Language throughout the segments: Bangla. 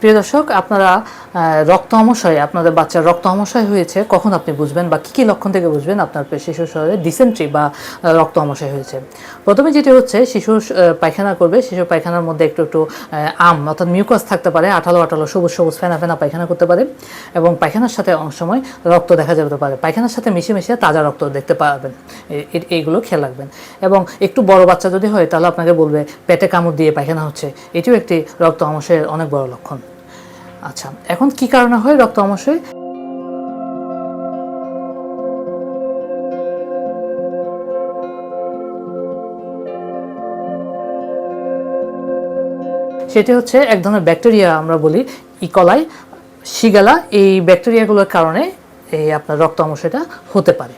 প্রিয় দর্শক আপনারা রক্ত আমশয় আপনাদের বাচ্চার রক্ত আমশয় হয়েছে, কখন আপনি বুঝবেন বা কী কী লক্ষণ থেকে বুঝবেন আপনার শিশুর শরীরে ডিসেন্ট্রি বা রক্ত আমশয় হয়েছে? প্রথমে যেটি হচ্ছে শিশু পায়খানা করবে শিশু পায়খানার মধ্যে একটু একটু আম, অর্থাৎ মিউকাস থাকতে পারে, আঠালো আঠালো, সবুজ সবুজ, ফেনা ফেনা পায়খানা করতে পারে এবং পায়খানার সাথে অনেক সময় রক্ত দেখা যেতে পারে। পায়খানার সাথে মিশে মিশে তাজা রক্ত দেখতে পাবেন। এইগুলো খেয়াল রাখবেন। এবং একটু বড় বাচ্চা যদি হয়, তাহলে আপনাকে বলবে, পেটে কামড় দিয়ে পায়খানা হচ্ছে। এটিও একটি রক্ত আমশয়ের অনেক বড় লক্ষণ। আচ্ছা এখন কি কারণে হয় রক্ত আমশয় সেটি হচ্ছে এক ধরনের ব্যাকটেরিয়া আমরা বলি ইকলাই শিগালা। এই ব্যাকটেরিয়াগুলোর কারণে এই আপনার রক্ত আমশয়টা হতে পারে।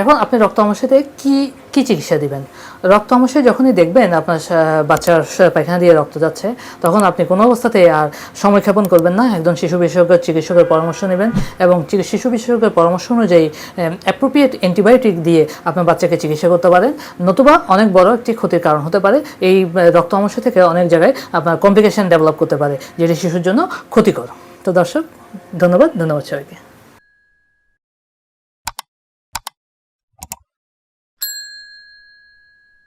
এখন আপনি রক্ত আমশাতে কি কি চিকিৎসা দিবেন? রক্ত আমশায় যখনই দেখবেন আপনার বাচ্চার পায়খানা দিয়ে রক্ত যাচ্ছে, তখন আপনি কোনো অবস্থাতে আর সময় ক্ষেপণ করবেন না। একজন শিশু বিশেষজ্ঞ চিকিৎসকের পরামর্শ নেবেন এবং শিশু বিশেষজ্ঞের পরামর্শ অনুযায়ী অ্যাপ্রোপ্রিয়েট অ্যান্টিবায়োটিক দিয়ে আপনার বাচ্চাকে চিকিৎসা করতে পারেন। নতুবা অনেক বড় একটি ক্ষতির কারণ হতে পারে, এই রক্ত আমশা থেকে অনেক জায়গায় আপনার কমপ্লিকেশন ডেভেলপ করতে পারে, যেটি শিশুর জন্য ক্ষতিকর। তো দর্শক, ধন্যবাদ ধন্যবাদ সবাইকে।